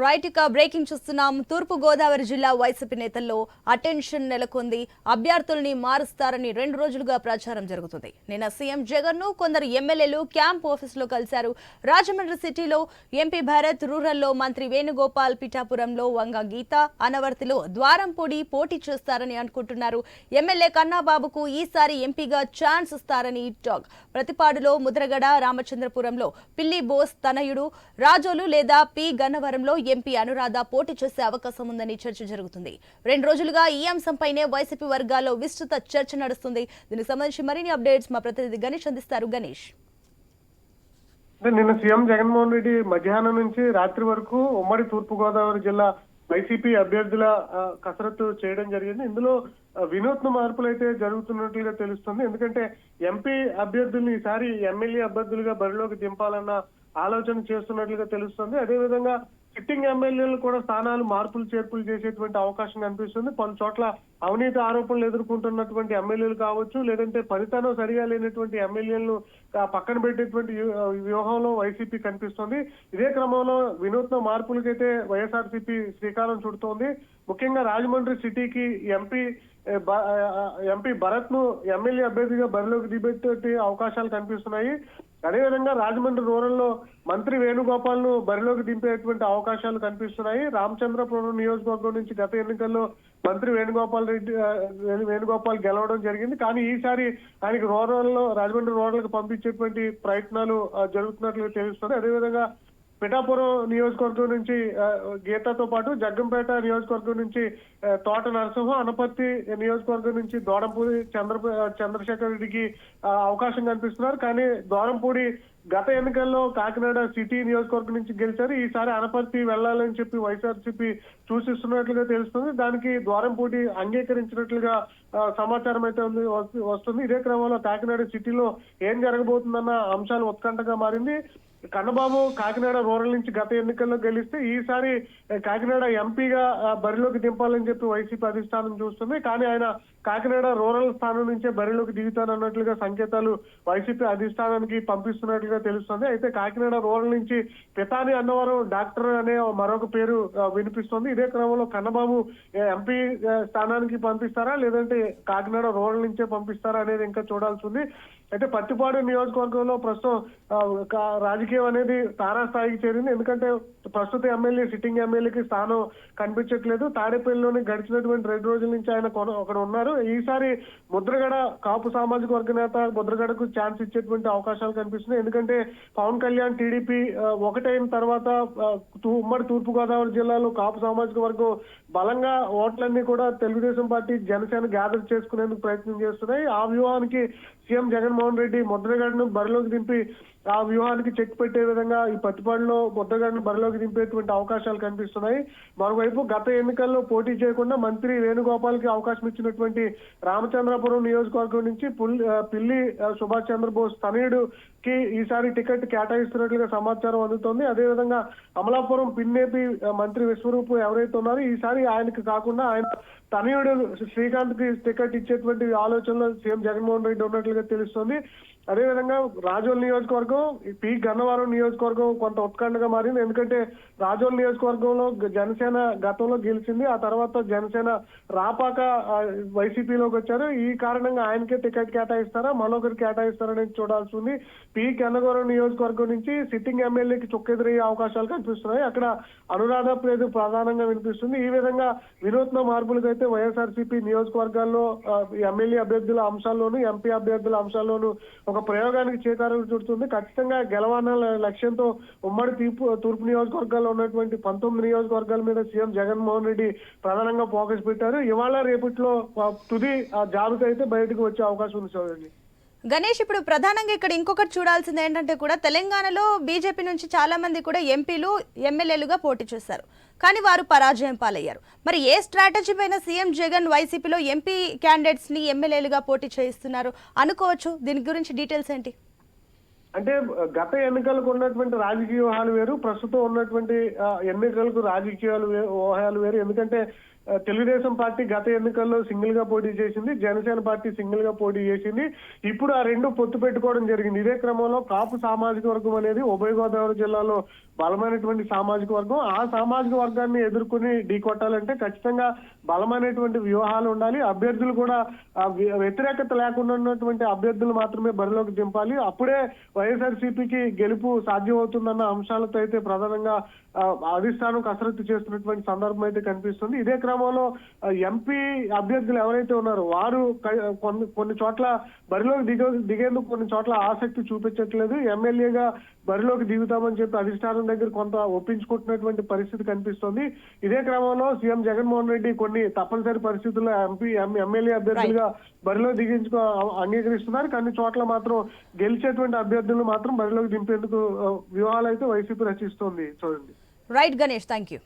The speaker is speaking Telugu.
రైట్ ఇక బ్రేకింగ్ చూస్తున్నాం. తూర్పు గోదావరి జిల్లా వైసీపీ నేతల్లో అటెన్షన్ నెలకొంది. అభ్యర్థుల్ని మారుస్తారని రెండు రోజులుగా ప్రచారం జరుగుతుంది. నిన్న సీఎం జగన్ను కొందరు ఎమ్మెల్యేలు క్యాంప్ ఆఫీసులో కలిశారు. రాజమండ్రి సిటీలో ఎంపీ భరత్ రూరల్లో మంత్రి వేణుగోపాల్ పిఠాపురంలో వంగ గీత అనవర్తిలో ద్వారంపూడి పోటీ చేస్తారని అనుకుంటున్నారు. ఎమ్మెల్యే కన్నాబాబుకు ఈసారి ఎంపీగా ఛాన్స్ ఇస్తారని టాక్. ప్రతిపాడులో ముద్రగడ రామచంద్రపురంలో పిల్లి బోస్ తనయుడు రాజోలు లేదా పి గన్నవరంలో ఎంపీ అనురాధ పోటీ చేసే అవకాశం ఉందని చర్చ జరుగుతుంది. రెండు రోజులుగా ఈ అంశంపైనే వైసీపీ వర్గాల్లో విస్తృత చర్చ నడుస్తుంది. దీనికి సంబంధించి మరిన్ని అప్డేట్స్ మా ప్రతినిధి గణేష్ అందిస్తారు. గణేష్. నిన్న సీఎం జగన్మోహన్ రెడ్డి మధ్యాహ్నం నుంచి రాత్రి వరకు ఉమ్మడి తూర్పుగోదావరి జిల్లా వైసీపీ అభ్యర్థుల కసరత్తు చేయడం జరిగింది. ఇందులో వినూత్న మార్పులు అయితే జరుగుతున్నట్లుగా తెలుస్తుంది. ఎందుకంటే ఎంపీ అభ్యర్థుల్ని ఈసారి ఎమ్మెల్యే అభ్యర్థులుగా బరిలోకి దింపాలన్న ఆలోచన చేస్తున్నట్లుగా తెలుస్తుంది. అదేవిధంగా సిట్టింగ్ ఎమ్మెల్యేలు కూడా స్థానాలు మార్పులు చేర్పులు చేసేటువంటి అవకాశం కనిపిస్తుంది. కొన్ని చోట్ల అవినీతి ఆరోపణలు ఎదుర్కొంటున్నటువంటి ఎమ్మెల్యేలు కావచ్చు లేదంటే ఫలితానం సరిగా లేనటువంటి ఎమ్మెల్యేలను పక్కన పెట్టేటువంటి వ్యూహంలో వైసీపీ కనిపిస్తుంది. ఇదే క్రమంలో వినూత్న మార్పులకైతే వైఎస్ఆర్సీపీ శ్రీకారం చుడుతోంది. ముఖ్యంగా రాజమండ్రి సిటీకి ఎంపీ ఎంపీ భరత్ను ఎమ్మెల్యే అభ్యర్థిగా బరిలోకి దిబెట్టే అవకాశాలు కనిపిస్తున్నాయి. అదేవిధంగా రాజమండ్రి రూరల్లో మంత్రి వేణుగోపాల్ను బరిలోకి దింపేటువంటి అవకాశాలు కనిపిస్తున్నాయి. రామచంద్రపురం నియోజకవర్గం నుంచి గత ఎన్నికల్లో మంత్రి వేణుగోపాల్ రెడ్డి వేణుగోపాల్ గెలవడం జరిగింది. కానీ ఈసారి ఆయనకి రూరల్లో రాజమండ్రి రూరల్కు పంపించేటువంటి ప్రయత్నాలు జరుగుతున్నట్లు తెలుస్తుంది. అదేవిధంగా పిఠాపురం నియోజకవర్గం నుంచి గీతతో పాటు జగ్గంపేట నియోజకవర్గం నుంచి తోట నరసింహ అనపర్తి నియోజకవర్గం నుంచి దోడంపూడి చంద్ర చంద్రశేఖర్ రెడ్డికి అవకాశం కనిపిస్తున్నారు కానీ దోడంపూడి గత ఎన్నికల్లో కాకినాడ సిటీ నియోజకవర్గం నుంచి గెలిచారు. ఈసారి అనపర్తి వెళ్ళాలని చెప్పి వైఎస్ఆర్సీపీ సూచిస్తున్నట్లుగా తెలుస్తుంది. దానికి ద్వారంపూడి అంగీకరించినట్లుగా సమాచారం అయితే ఉంది వస్తుంది. ఇదే క్రమంలో కాకినాడ సిటీలో ఏం జరగబోతుందన్న అంశాలు ఉత్కంఠగా మారింది. కన్నబాబు కాకినాడ రూరల్ నుంచి గత ఎన్నికల్లో గెలిస్తే ఈసారి కాకినాడ ఎంపీగా బరిలోకి దింపాలని చెప్పి వైసీపీ అధిష్టానం చూస్తుంది. కానీ ఆయన కాకినాడ రూరల్ స్థానం నుంచే బరిలోకి దిగుతానన్నట్లుగా సంకేతాలు వైసీపీ అధిష్టానానికి పంపిస్తున్నట్లుగా తెలుస్తుంది. అయితే కాకినాడ రూరల్ నుంచి పితాని అన్నవరం డాక్టర్ అనే మరొక పేరు వినిపిస్తుంది. ఇదే క్రమంలో కన్నబాబు ఎంపీ స్థానానికి పంపిస్తారా? లేదంటే కాకినాడ రూరల్ నుంచే పంపిస్తారా అనేది ఇంకా చూడాల్సి ఉంది. అయితే పత్తిపాడు నియోజకవర్గంలో ప్రస్తుతం రాజకీయ రాజకీయం అనేది తారాస్థాయికి చేరింది. ఎందుకంటే ప్రస్తుత ఎమ్మెల్యే సిట్టింగ్ ఎమ్మెల్యేకి స్థానం కనిపించట్లేదు. తాడేపల్లిలోని గడిచినటువంటి రెండు రోజుల నుంచి ఆయన కొన- అక్కడ ఉన్నారు. ఈసారి ముద్రగడ కాపు సామాజిక వర్గ నేత ముద్రగడకు ఛాన్స్ ఇచ్చేటువంటి అవకాశాలు కనిపిస్తున్నాయి. ఎందుకంటే పవన్ కళ్యాణ్ టీడీపీ ఒకటైన తర్వాత తూ- ఉమ్మడి తూర్పు గోదావరి జిల్లాలో కాపు సామాజిక వర్గం బలంగా ఓట్లన్నీ కూడా తెలుగుదేశం పార్టీ జనసేన గ్యాదర్ చేసుకునేందుకు ప్రయత్నం చేస్తున్నాయి. ఆ వ్యూహానికి సీఎం జగన్మోహన్ రెడ్డి ముద్రగడను బరిలోకి దింపి ఆ వ్యూహానికి చెక్ పెట్టే విధంగా ఈ పత్తిపాడులో ముద్రగడను బరిలోకి దింపేటువంటి అవకాశాలు కనిపిస్తున్నాయి. మరోవైపు గత ఎన్నికల్లో పోటీ చేయకుండా మంత్రి వేణుగోపాల్కి అవకాశం ఇచ్చినటువంటి రామచంద్రపురం నియోజకవర్గం నుంచి పిల్లి సుభాష్ చంద్రబోస్ తనయుడు కి ఈసారి టికెట్ కేటాయిస్తున్నట్లుగా సమాచారం అందుతోంది. అదేవిధంగా అమలాపురం పిన్నేపి మంత్రి విశ్వరూప్ ఎవరైతే ఉన్నారో ఈసారి ఆయనకి కాకుండా ఆయన తనయుడు శ్రీకాంత్కి టికెట్ ఇచ్చేటువంటి ఆలోచనలో సీఎం జగన్మోహన్ రెడ్డి ఉన్నట్లుగా తెలుస్తుంది. అదేవిధంగా రాజోల్ నియోజకవర్గం పి గన్నవరం నియోజకవర్గం కొంత ఉత్కంఠగా మారింది. ఎందుకంటే రాజోల్ నియోజకవర్గంలో జనసేన గతంలో గెలిచింది. ఆ తర్వాత జనసేన రాపాక వైసీపీలోకి వచ్చారు. ఈ కారణంగా ఆయనకే టికెట్ కేటాయిస్తారా? మరొకరు కేటాయిస్తారనేది చూడాల్సి ఉంది. పి గన్నవరం నియోజకవర్గం నుంచి సిట్టింగ్ ఎమ్మెల్యేకి చుక్కెదురయ్యే అవకాశాలు కనిపిస్తున్నాయి. అక్కడ అనురాధ ప్రేదు ప్రధానంగా వినిపిస్తుంది. ఈ విధంగా వినూత్న మార్పులకైతే వైఎస్ఆర్సీపీ నియోజకవర్గాల్లో ఎమ్మెల్యే అభ్యర్థుల అంశాల్లోనూ ఎంపీ అభ్యర్థుల అంశాల్లోనూ ఒక ప్రయోగానికి చేకారం చుడుతుంది. ఖచ్చితంగా గెలవాలన్న లక్ష్యంతో ఉమ్మడి తీర్పు తూర్పు నియోజకవర్గాల్లో ఉన్నటువంటి పంతొమ్మిది నియోజకవర్గాల మీద సీఎం జగన్మోహన్ రెడ్డి ప్రధానంగా ఫోకస్ పెట్టారు. ఇవాళ రేపట్లో తుది ఆ జాబితా అయితే బయటకు వచ్చే అవకాశం ఉంది చూడండి గణేష్ ఇప్పుడు ప్రధానంగా ఇక్కడ ఇంకొకటి చూడాల్సింది ఏంటంటే కూడా తెలంగాణలో బీజేపీ నుంచి చాలా మంది కూడా ఎంపీలు ఎమ్మెల్యేలుగా పోటీ చేశారు. కానీ వారు పరాజయం పాలయ్యారు. మరి ఏ స్ట్రాటజీ పైన సీఎం జగన్ వైసీపీలో ఎంపీ క్యాండిడేట్స్ని ఎమ్మెల్యేలుగా పోటీ చేయిస్తున్నారు అనుకోవచ్చు? దీని గురించి డీటెయిల్స్ ఏంటి? అంటే గత ఎన్నికలకు ఉన్నటువంటి రాజకీయ వ్యూహాలు వేరు ప్రస్తుతం ఉన్నటువంటి ఎన్నికలకు రాజకీయాలు వ్యూహాలు వేరు. ఎందుకంటే తెలుగుదేశం పార్టీ గత ఎన్నికల్లో సింగిల్గా పోటీ చేసింది జనసేన పార్టీ సింగిల్గా పోటీ చేసింది. ఇప్పుడు ఆ రెండు పొత్తు పెట్టుకోవడం జరిగింది. ఇదే క్రమంలో కాపు సామాజిక వర్గం అనేది ఉభయ గోదావరి జిల్లాలో బలమైనటువంటి సామాజిక వర్గం. ఆ సామాజిక వర్గాన్ని ఎదుర్కొని ఢీకొట్టాలంటే ఖచ్చితంగా బలమైనటువంటి వ్యూహాలు ఉండాలి. అభ్యర్థులు కూడా వ్యతిరేకత లేకుండా ఉన్నటువంటి అభ్యర్థులు మాత్రమే బరిలోకి దింపాలి. అప్పుడే వైఎస్ఆర్సీపీకి గెలుపు సాధ్యమవుతుందన్న అంశాలతో అయితే ప్రధానంగా అధిష్టానం కసరత్తు చేస్తున్నటువంటి సందర్భం అయితే కనిపిస్తుంది. ఇదే క్రమం ఆ, ఎంపీ అభ్యర్థులు ఎవరైతే ఉన్నారో వారు కొన్ని కొన్ని చోట్ల బరిలోకి దిగ దిగేందుకు కొన్ని చోట్ల ఆసక్తి చూపించట్లేదు. ఎమ్మెల్యేగా బరిలోకి దిగుతామని చెప్పి అధిష్టానం దగ్గర కొంత ఒప్పించుకుంటున్నటువంటి పరిస్థితి కనిపిస్తుంది. ఇదే క్రమంలో సీఎం జగన్మోహన్ రెడ్డి కొన్ని తప్పనిసరి పరిస్థితుల్లో ఎంపీ ఎమ్మెల్యే అభ్యర్థులుగా బరిలో దిగించుకో అంగీకరిస్తున్నారు. కొన్ని చోట్ల మాత్రం గెలిచేటువంటి అభ్యర్థులు మాత్రం బరిలోకి దింపేందుకు వ్యూహాలు అయితే వైసీపీ రచిస్తోంది. చూడండి. Right Ganesh thank you